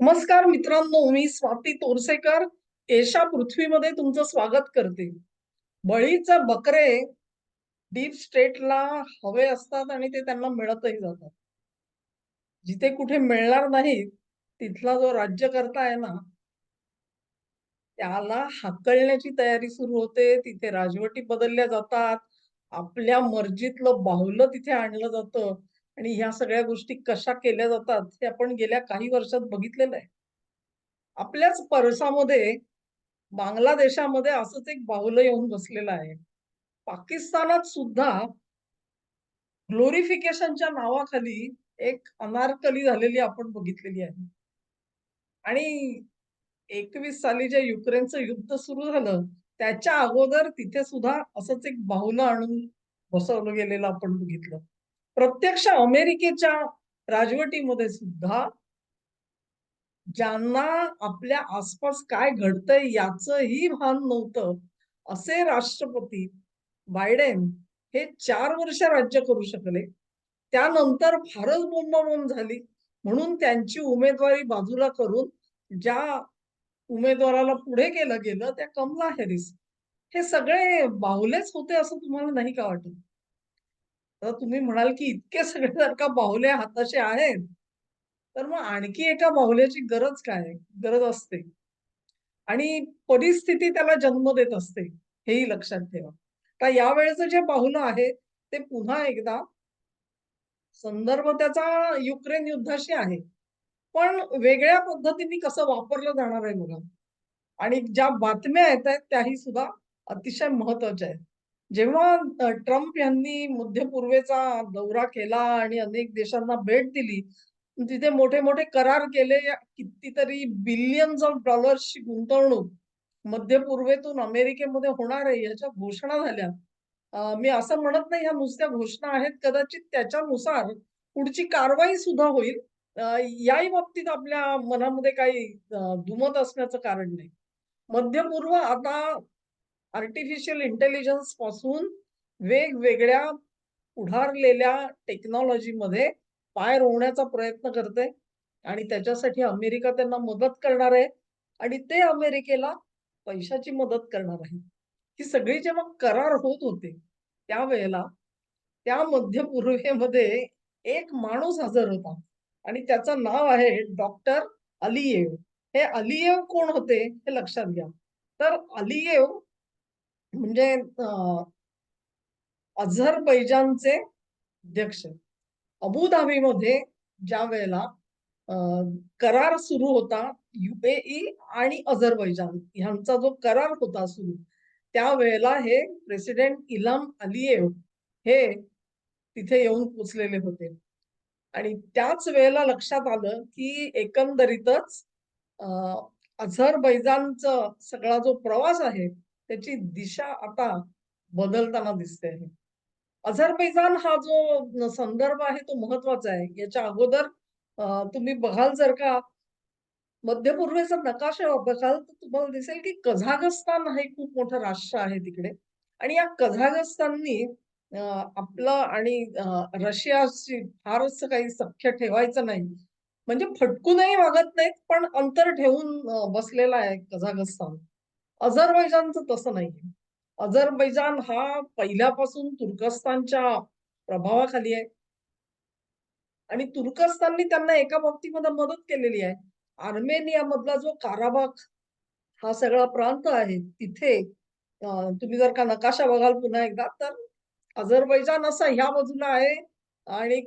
नमस्कार मित्रांनो मी स्वाती तोरसेकर. एशा पृथ्वीमध्ये तुमचं स्वागत करते. बळीचे बकरे डीप स्टेटला हवे असतात आणि ते त्यांना मिळतही जातात. जिथे कुठे मिळणार नाही तिथला जो राज्यकर्ता आहे ना त्याला हाकलण्याची तयारी सुरू होते. तिथे राजवटी बदलल्या जातात. आपल्या मर्जीतलं बाहुलं तिथे आणलं जातं. आणि ह्या सगळ्या गोष्टी कशा केल्या जातात हे आपण गेल्या काही वर्षात बघितलेलं आहे. आपल्याच परसामध्ये बांगलादेशामध्ये असंच एक बाहुलं येऊन बसलेलं आहे. पाकिस्तानात सुद्धा ग्लोरिफिकेशनच्या नावाखाली एक अनारकली झालेली आपण बघितलेली आहे. आणि एकवीस साली जे युक्रेनचं युद्ध सुरू झालं त्याच्या अगोदर तिथे सुद्धा असंच एक बाहुलं आणून बसवलं गेलेलं आपण बघितलं. प्रत्यक्ष अमेरिकेच्या राजवटीमध्ये सुद्धा ज्यांना आपल्या आसपास काय घडतंय याचही भान नव्हतं असे राष्ट्रपती बायडेन हे चार वर्ष राज्य करू शकले. त्यानंतर फारच बोंबाबोंब झाली. म्हणून त्यांची उमेदवारी बाजूला करून ज्या उमेदवाराला पुढे केलं गेलं त्या कमला हॅरिस. हे सगळे बाहुलेच होते असं तुम्हाला नाही का वाटत? तर तुम्ही म्हणाल की इतके सगळे जर का बाहुल्या हाताचे आहेत. तर मग आणखी एका बाहुल्याची गरज काय? गरज असते. आणि परिस्थिती त्याला जन्म देत असते हेही लक्षात ठेवा. का यावेळेचं जे बाहुलं आहे ते पुन्हा एकदा संदर्भ त्याचा युक्रेन युद्धाशी आहे. पण वेगळ्या पद्धतीने कसं वापरलं जाणार आहे बघा. आणि ज्या बातम्या येत आहेत त्याही सुद्धा अतिशय महत्त्वाच्या आहेत. जेव्हा ट्रम्प यांनी मध्य पूर्वेचा दौरा केला आणि अनेक देशांना भेट दिली तिथे मोठे मोठे करार केले कितीतरी बिलियन्स ऑफ डॉलर्सची गुंतवणूक मध्य पूर्वेतून अमेरिकेमध्ये होणार आहे याच्या घोषणा झाल्या. मी असं म्हणत नाही ह्या नुसत्या घोषणा आहेत कदाचित त्याच्यानुसार पुढची कारवाई सुद्धा होईल. याही बाबतीत आपल्या मनामध्ये काही दुमत असण्याचं कारण नाही. मध्य पूर्व आता आर्टिफिशियल इंटेलिजन्सपासून वेगवेगळ्या पुढारलेल्या टेक्नॉलॉजीमध्ये पाय रोवण्याचा प्रयत्न करते आणि त्याच्यासाठी अमेरिका त्यांना मदत करणार आहे. आणि ते अमेरिकेला पैशाची मदत करणार आहे. ही सगळी जेव्हा करार होत होते त्यावेळेला त्या मध्य पूर्वेमध्ये एक माणूस हजर होता. आणि त्याचं नाव आहे डॉक्टर अलियेव. हे अलियेव कोण होते हे लक्षात घ्या. तर अलियेव म्हणजे अझरबैजानचे अध्यक्ष. अबुधाबीमध्ये ज्या वेळेला करार सुरू होता युएई आणि अझरबैजान ह्यांचा जो करार होता सुरू त्यावेळेला हे प्रेसिडेंट इलाम अलियेव हे तिथे येऊन पोचलेले होते. आणि त्याच वेळेला लक्षात आलं की एकंदरीतच अझरबैजानचा सगळा जो प्रवास आहे त्याची दिशा आता बदलताना दिसते आहे. अझरबैजान हा जो संदर्भ आहे तो महत्त्वाचा आहे. याच्या अगोदर तुम्ही बघाल जर का मध्य पूर्वेचा नकाशा बघाल तर तुम्हाला दिसेल की कझागस्तान हे खूप मोठं राष्ट्र आहे तिकडे. आणि या कझागस्ताननी आपलं आणि रशियाशी फारच काही सख्य ठेवायचं नाही. म्हणजे फटकूनही वागत नाहीत पण अंतर ठेवून बसलेला आहे कझागस्तान. अझरबैजानचं तसं नाही अझरबैजान हा पहिल्यापासून तुर्कस्तानच्या प्रभावाखाली आहे. आणि तुर्कस्ताननी त्यांना एका बाबतीमध्ये मदत केलेली आहे. आर्मेनिया मधला जो काराबाग हा सगळा प्रांत आहे तिथे तुम्ही जर का नकाशा बघाल पुन्हा एकदा तर अझरबैजान असा ह्या बाजूला आहे आणि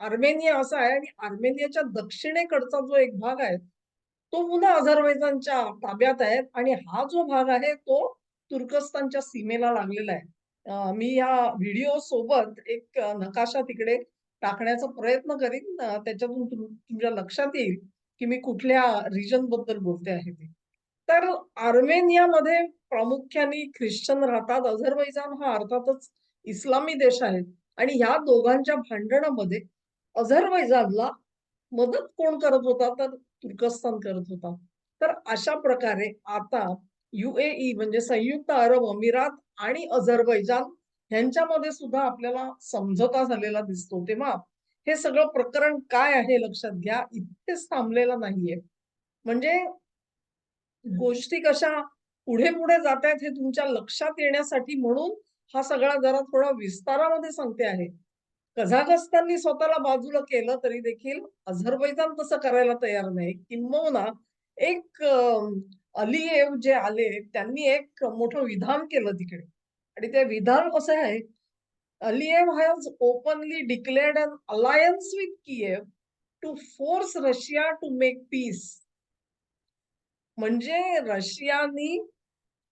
आर्मेनिया असा आहे आणि आर्मेनियाच्या दक्षिणेकडचा जो एक भाग आहे तो पुन्हा अझरबैजानच्या ताब्यात आहे आणि हा जो भाग आहे तो तुर्कस्तानच्या सीमेला लागलेला आहे. मी या व्हिडिओ सोबत एक नकाशा तिकडे टाकण्याचा प्रयत्न करीन. त्याच्यातून तुमच्या लक्षात येईल की मी कुठल्या रिजनबद्दल बोलते आहे ते. तर आर्मेनियामध्ये प्रामुख्याने ख्रिश्चन राहतात. अझरबैजान हा अर्थातच इस्लामी देश आहे. आणि ह्या दोघांच्या भांडणामध्ये अझरबैजानला मदत कोण करत होता? तर तुर्कस्तान करत होता. तर अशा प्रकारे आता युएई म्हणजे संयुक्त अरब अमिरात आणि अझरबैजान यांच्यामध्ये सुद्धा आपल्याला समझोता झालेला दिसतो. तेव्हा हे सगळं प्रकरण काय आहे लक्षात घ्या. इतकेच थांबलेलं नाहीये. म्हणजे गोष्टी कशा पुढे-पुढे जातायत हे तुमच्या लक्षात येण्यासाठी म्हणून हा सगळा जरा थोडा विस्तारामध्ये सांगते आहे. कझाकस्ताननी स्वतःला बाजूला केलं तरी देखील अझरबैजान तसं करायला तयार नाही. किंबहुना एक अलिएव जे आले त्यांनी एक मोठं विधान केलं तिकडे आणि ते विधान कसं आहे, Aliyev has openly declared an alliance with Kyiv to force Russia to make peace. म्हणजे रशियानी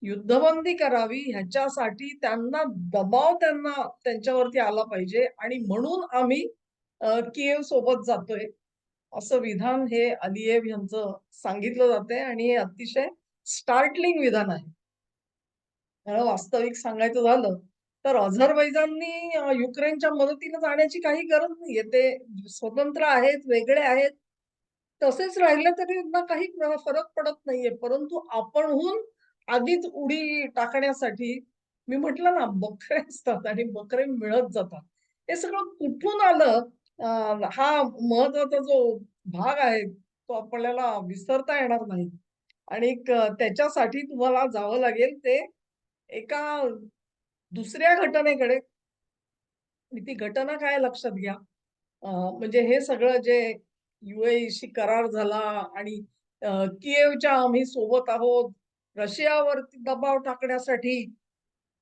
युद्धबंदी करावी ह्याच्यासाठी त्यांना दबाव त्यांना त्यांच्यावरती आला पाहिजे आणि म्हणून आम्ही किएव सोबत जातोय. असं विधान हे अलिएव यांचं सांगितलं जातंय आणि हे अतिशय स्टार्टलिंग विधान आहे. वास्तविक सांगायचं झालं, तर अझरबैजाननी युक्रेनच्या मदतीला जाण्याची काही गरज नाहीये. ते स्वतंत्र आहेत, वेगळे आहेत. तसेच राहिले तरी त्यांना काही फरक पडत नाहीये. परंतु आपणहून आधीच उडी टाकण्यासाठी मी म्हटलं ना, बकरे असतात आणि बकरे मिळत जातात. हे सगळं कुठून आलं हा महत्त्वाचा जो भाग आहे, तो आपल्याला विसरता येणार नाही. आणि त्याच्यासाठी तुम्हाला जावं लागेल ते एका दुसऱ्या घटनेकडे. ती घटना काय लक्षात घ्या. म्हणजे हे सगळं जे युएशी करार झाला आणि किएवच्या आम्ही सोबत आहोत. रशियावरती दबाव टाकण्यासाठी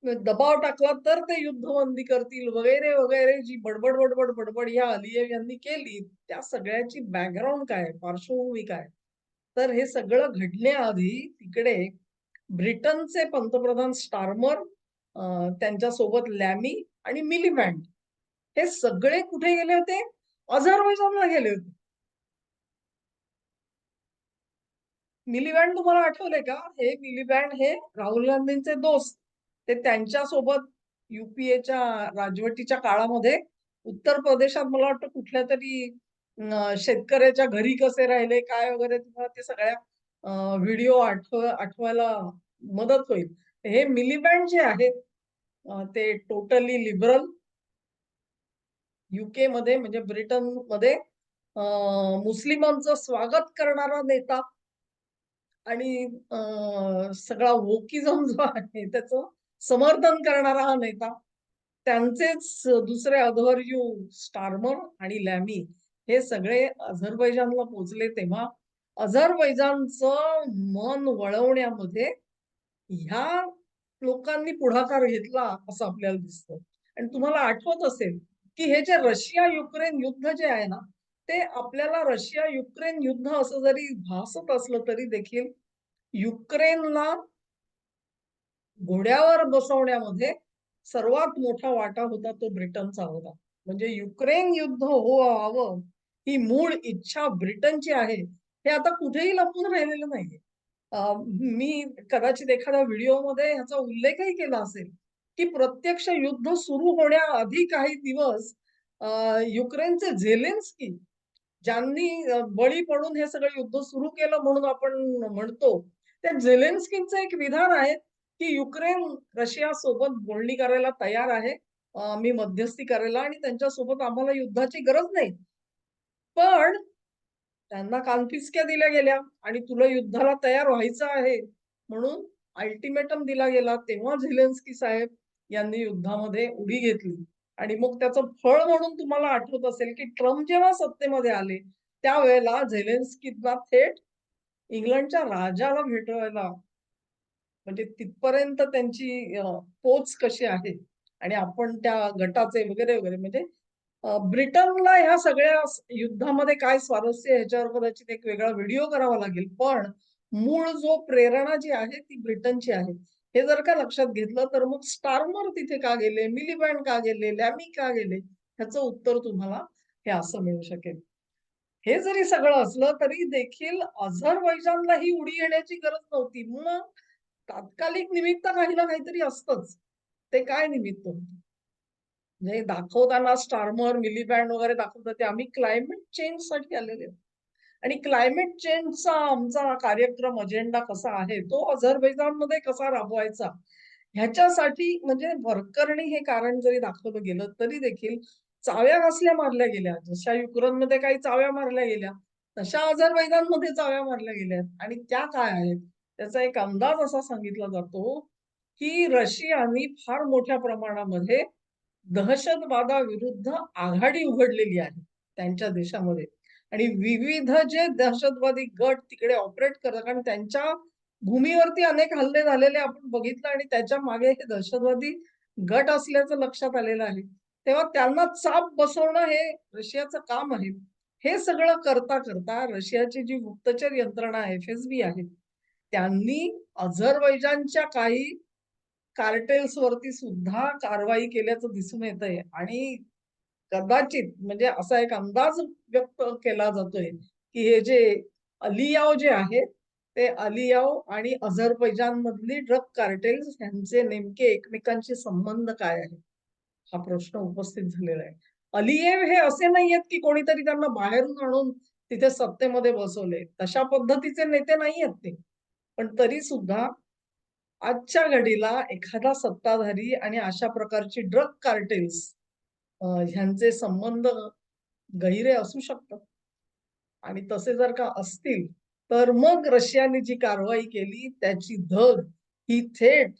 दबाव टाकला तर ते युद्धबंदी करतील वगैरे, वगैरे जी बडबड, बडबड, बडबड या अलियव यांनी केली, त्या सगळ्याची बॅकग्राऊंड काय पार्श्वभूमी काय? तर हे सगळं घडण्याआधी तिकडे ब्रिटनचे पंतप्रधान स्टार्मर त्यांच्यासोबत लॅमी आणि मिलिबँड हे सगळे कुठे गेले होते? अझरबैजानला गेले होते. मिलिबँड तुम्हाला आठवलंय का? हे मिलिबँड हे राहुल गांधींचे दोस्त. ते त्यांच्यासोबत युपीएच्या राजवटीच्या काळामध्ये उत्तर प्रदेशात मला वाटतं कुठल्या तरी शेतकऱ्याच्या घरी कसे राहिले, काय वगैरे तुम्हाला ते सगळ्या व्हिडिओ आठव आठवायला मदत होईल. हे मिलिबँड जे आहेत ते टोटली लिबरल यूकेमध्ये म्हणजे ब्रिटनमध्ये मध्ये मुस्लिमांचं स्वागत करणारा नेता आणि सगळा वोकिझम जो आहे त्याचं समर्थन करणारा हा नेता. त्यांचेच दुसरे अध्वर्यू स्टार्मर आणि लॅमी हे सगळे अझरबैजानला पोहोचले तेव्हा अझरबैजानचं मन वळवण्यामध्ये ह्या लोकांनी पुढाकार घेतला असं आपल्याला दिसतं. आणि तुम्हाला आठवत असेल, की हे जे रशिया-युक्रेन युद्ध जे आहे ना, ते आपल्याला रशिया-युक्रेन युद्ध असं जरी भासत असलं तरी देखील युक्रेनला घोड्यावर बसवण्यामध्ये सर्वात मोठा वाटा होता तो ब्रिटनचा होता. म्हणजे युक्रेन युद्ध हो व्हावं ही मूळ इच्छा ब्रिटनची आहे. हे आता कुठेही लपून राहिलेलं नाहीये. मी कदाचित एखाद्या व्हिडिओमध्ये ह्याचा उल्लेखही केला असेल, की प्रत्यक्ष युद्ध सुरू होण्याआधी काही दिवस युक्रेनचे झेलेन्स्की ज्यांनी बळी पडून हे सगळं युद्ध सुरू केलं म्हणून आपण म्हणतो. त्या झेलेन्स्कींचं एक विधान आहे, की युक्रेन रशियासोबत बोलणी करायला तयार आहे. मी मध्यस्थी करायला आणि त्यांच्यासोबत आम्हाला युद्धाची गरज नाही. पण त्यांना कानपिचक्या दिल्या गेल्या आणि तुला युद्धाला तयार व्हायचं आहे म्हणून अल्टिमेटम दिला गेला. तेव्हा झेलेन्स्की साहेब यांनी युद्धामध्ये उडी घेतली आणि मग त्याचं फळ म्हणून तुम्हाला आठवत असेल, की ट्रम्प जेव्हा सत्तेमध्ये आले, त्यावेळेला झेलेन्स्कीला थेट इंग्लंडच्या राजाला भेटवायला म्हणजे तिथपर्यंत त्यांची पोच कशी आहे आणि आपण त्या गटाचे वगैरे, वगैरे म्हणजे ब्रिटनला ह्या सगळ्या युद्धामध्ये काय स्वारस्य ह्याच्यावर कदाचित एक वेगळा व्हिडिओ करावा लागेल. पण मूळ जो प्रेरणा जी आहे ती ब्रिटनची आहे. हे जर का लक्षात घेतलं तर मग स्टार्मर तिथे का गेले? मिलिबँड का गेले? लॅमी का गेले? ह्याचं उत्तर तुम्हाला हे असं मिळू शकेल. हे जरी सगळं असलं तरी देखील अझरबैजानला ही उडी येण्याची गरज नव्हती. मग तात्कालिक निमित्त काही ना काहीतरी असतच ते काय निमित्त म्हणजे दाखवताना स्टार्मर, मिलिबँड वगैरे दाखवतात ते आम्ही क्लायमेट चेंजसाठी आलेले आहोत. आणि क्लायमेट चेंजचा आमचा कार्यक्रम अजेंडा कसा आहे, तो अझरबैजानमध्ये कसा राबवायचा, ह्याच्यासाठी म्हणजे वरकरणी हे कारण जरी दाखवलं गेलं, तरी देखील चाव्या कसल्या मारल्या गेल्या? जशा युक्रेनमध्ये काही चाव्या मारल्या गेल्या, तशा अझरबैजानमध्ये चाव्या मारल्या गेल्या आणि त्या काय आहेत? त्याचा एक अंदाज असा सांगितला जातो, की रशियानी फार मोठ्या प्रमाणामध्ये दहशतवादाविरुद्ध आघाडी उघडलेली आहे त्यांच्या देशामध्ये आणि विविध जे दहशतवादी गट तिकडे ऑपरेट करतात कारण त्यांच्या भूमीवरती अनेक हल्ले झालेले आपण बघितलं आणि त्याच्यामागे हे दहशतवादी गट असल्याचं लक्षात आलेलं आहे. तेव्हा त्यांना चाप बसवणं हे रशियाचं काम आहे. हे सगळं करता करता रशियाची जी गुप्तचर यंत्रणा आहे, एफ-एस-बी आहे, त्यांनी अझरबैजानच्या काही कार्टेल्स वरती सुद्धा कारवाई केल्याचं दिसून येतंय आणि कदाचित म्हणजे असा एक अंदाज व्यक्त केला जातोय, की हे जे अलियाव जे आहेत ते अलियाव आणि अझरबैजानमधली ड्रग कार्टेल्स यांचे नेमके एकमेकांशी संबंध काय आहे हा प्रश्न उपस्थित झालेला आहे. अलियेव हे असे नाहीयेत, की कोणीतरी त्यांना बाहेरून आणून तिथे सत्तेमध्ये बसवले. तशा पद्धतीचे नेते नाहीयेत ते. पण तरी सुद्धा आजच्या घडीला एखादा सत्ताधारी आणि अशा प्रकारची ड्रग कार्टेल्स ह्यांचे संबंध गहिरे असू शकतात. आणि तसे जर का असतील, तर मग रशियाने जी कारवाई केली त्याची धग ही थेट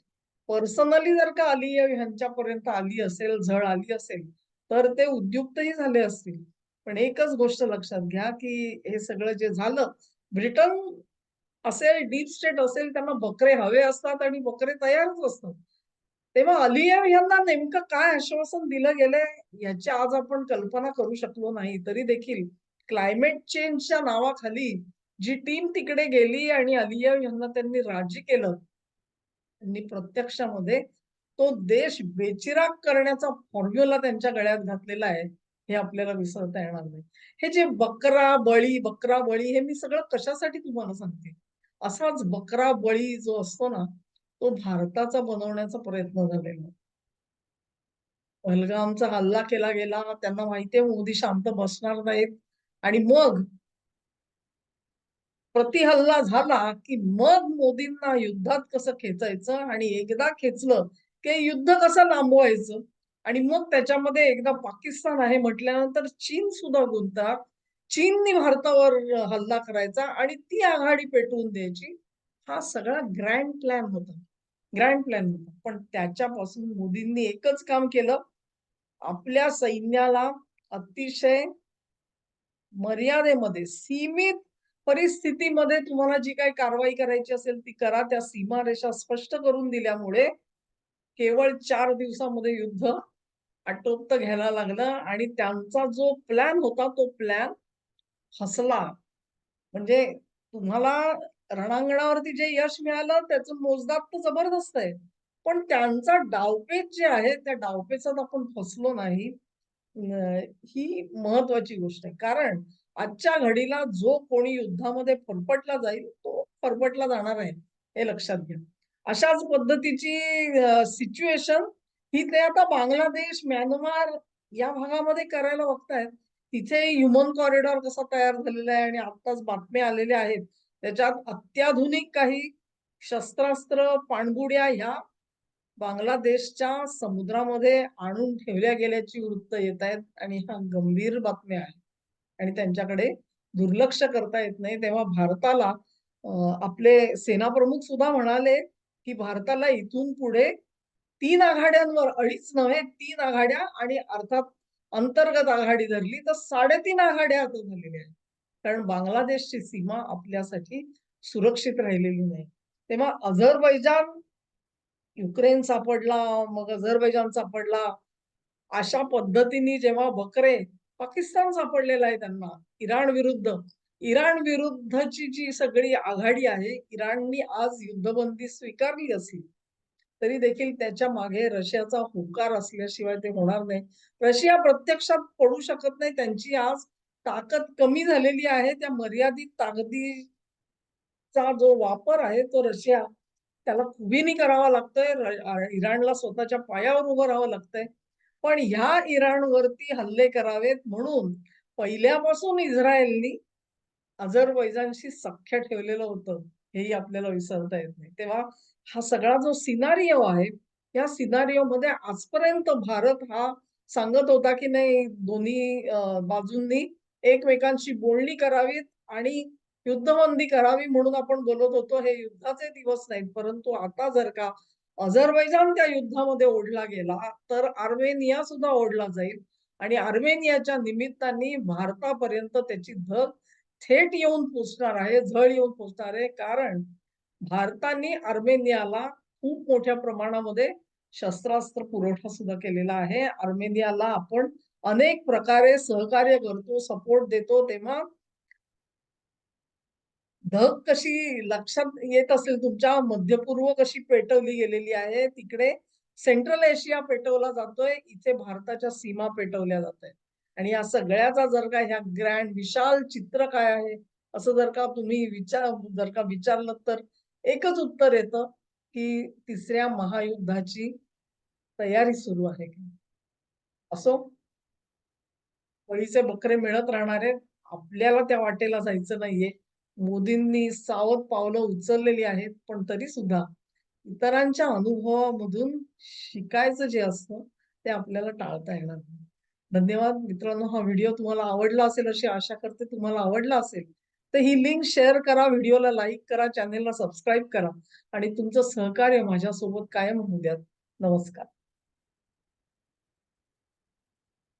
पर्सनली जर का आली ह्यांच्यापर्यंत आली असेल, झळ आली असेल, तर ते उद्युक्तही झाले असतील. पण एकच गोष्ट लक्षात घ्या, की हे सगळं जे झालं, ब्रिटन असेल, डीप स्टेट असेल, त्यांना बकरे हवे असतात आणि बकरे तयारच असतात. तेव्हा अलियेव यांना नेमकं काय आश्वासन दिलं गेलंय याची आज आपण कल्पना करू शकलो नाही. तरी देखील क्लायमेट चेंजच्या नावाखाली जी टीम तिकडे गेली आणि अलियेव यांना त्यांनी राजी केलं. त्यांनी प्रत्यक्षामध्ये तो देश बेचिराग करण्याचा फॉर्म्युला त्यांच्या गळ्यात घातलेला आहे, हे आपल्याला विसरता येणार नाही. हे जे बकरा बळी, बकरा बळी हे मी सगळं कशासाठी तुम्हाला सांगते? असाच बकरा बळी जो असतो ना, तो भारताचा बनवण्याचा प्रयत्न झालेला पहलगामचा हल्ला केला गेला. त्यांना माहितीये मोदी शांत बसणार नाहीत आणि मग प्रतिहल्ला झाला, की मग मोदींना युद्धात कसं खेचायचं आणि एकदा खेचलं, की युद्ध कसं लांबवायचं आणि मग त्याच्यामध्ये एकदा पाकिस्तान आहे म्हटल्यानंतर चीन सुद्धा गुंततात. चीननी भारतावर हल्ला करायचा आणि ती आघाडी पेटवून द्यायची. हा सगळा ग्रँड प्लॅन होता. ग्रँड प्लॅन होता. पण त्याच्यापासून मोदींनी एकच काम केलं, आपल्या सैन्याला अतिशय मर्यादेमध्ये, सीमित परिस्थितीमध्ये तुम्हाला जी काही कारवाई करायची असेल ती करा. त्या सीमारेषा स्पष्ट करून दिल्यामुळे केवळ चार दिवसामध्ये युद्ध आटोपत घ्यायला लागलं आणि त्यांचा जो प्लॅन होता तो प्लॅन हसला म्हणजे तुम्हाला रणांगणावरती जे यश मिळालं त्याचं मोजदाद तर जबरदस्त आहे. पण त्यांचा डावपेच जे आहे त्या डावपेचात आपण फसलो नाही. ही महत्वाची गोष्ट आहे. कारण आजच्या घडीला जो कोणी युद्धामध्ये फरफटला जाईल, तो फरफटला जाणार आहे, हे लक्षात घ्या. अशाच पद्धतीची सिच्युएशन ही ते आता बांगलादेश, म्यानमार या भागामध्ये करायला बघतायत. तिथे ह्युमन कॉरिडॉर कसा तयार झालेला आहे आणि आत्ताच बातम्या आलेल्या आहेत. त्याच्यात अत्याधुनिक काही शस्त्रास्त्र, पाणबुड्या ह्या बांगलादेशच्या समुद्रामध्ये आणून ठेवल्या गेल्याची वृत्त येतायत आणि ह्या गंभीर बातम्या आहेत. आणि त्यांच्याकडे दुर्लक्ष करता येत नाही. तेव्हा भारताला आपले आपले सेनाप्रमुख सुद्धा म्हणाले, की भारताला इथून पुढे तीन आघाड्यांवर, अडीच नव्हे तीन आघाड्या आणि अर्थात अंतर्गत आघाडी धरली तर 3.5 आघाड्या आता झालेल्या आहेत. कारण बांगलादेशची सीमा आपल्यासाठी सुरक्षित राहिलेली नाही. तेव्हा अझरबैजान, युक्रेन सापडला, मग अझरबैजान सापडला. अशा पद्धतीने जेव्हा बकरे पाकिस्तान सापडलेलं आहे त्यांना इराण विरुद्ध. इराण विरुद्धची जी सगळी आघाडी आहे, इराणनी आज युद्धबंदी स्वीकारली असली, तरी देखील त्याच्यामागे रशियाचा होकार असल्याशिवाय ते होणार नाही. रशिया प्रत्यक्षात पडू शकत नाही. त्यांची आज ताकद कमी झालेली आहे. त्या मर्यादित ताकदीचा जो वापर आहे तो रशिया त्याला खुबीनी करावा लागतोय. इराणला स्वतःच्या पायावर उभं राहावं लागतंय. पण ह्या इराणवरती हल्ले करावेत म्हणून पहिल्यापासून इस्रायलनी अझरबैजानशी सख्य ठेवलेलं होतं, हेही आपल्याला विसरता येत नाही. तेव्हा हा सगळा जो सिनारिओ आहे, या सिनारिओमध्ये आजपर्यंत भारत हा सांगत होता, की नाही दोन्ही बाजूंनी एकमेकांशी बोलणी करावीत आणि युद्धबंदी करावी म्हणून आपण बोलत होतो. हे युद्धाचे दिवस नाहीत परंतु आता जर का अझरबैजान त्या युद्धामध्ये ओढला गेला तर आर्मेनिया सुद्धा ओढला जाईल. आणि आर्मेनियाच्या निमित्ताने भारतापर्यंत त्याची धग थेट येऊन पोचणार आहे झळ येऊन पोचणार आहे. कारण भारताने आर्मेनियाला खूप मोठ्या प्रमाणामध्ये शस्त्रास्त्र पुरवठा सुद्धा केलेला आहे. आर्मेनियाला आपण अनेक प्रकारे सहकार्य करतो सपोर्ट देतो तेव्हा धग कशी लक्षात येत असेल तुमच्या मध्यपूर्व कशी पेटवली गेलेली आहे तिकडे सेंट्रल एशिया पेटवला जातोय इथे भारताच्या सीमा पेटवल्या जात आहेत आणि या सगळ्याचा जर का ह्या ग्रँड विशाल चित्र काय आहे असं जर का तुम्ही विचार जर का विचारलं तर एकच उत्तर येतं की तिसऱ्या महायुद्धाची तयारी सुरू आहे. असो? अळीचे बकरे मिळत राहणार आहेत. आपल्याला त्या वाटेला जायचं नाहीये. मोदींनी सावध पावलं उचललेली आहेत पण तरी सुद्धा इतरांच्या अनुभवामधून शिकायचं जे असतं ते आपल्याला टाळता येणार नाही. धन्यवाद मित्रांनो हा व्हिडिओ तुम्हाला आवडला असेल अशी आशा करते. तुम्हाला आवडला असेल तर ही लिंक शेअर करा व्हिडिओला लाईक करा चॅनेलला सबस्क्राईब करा आणि तुमचं सहकार्य माझ्यासोबत कायम होऊ द्या नमस्कार.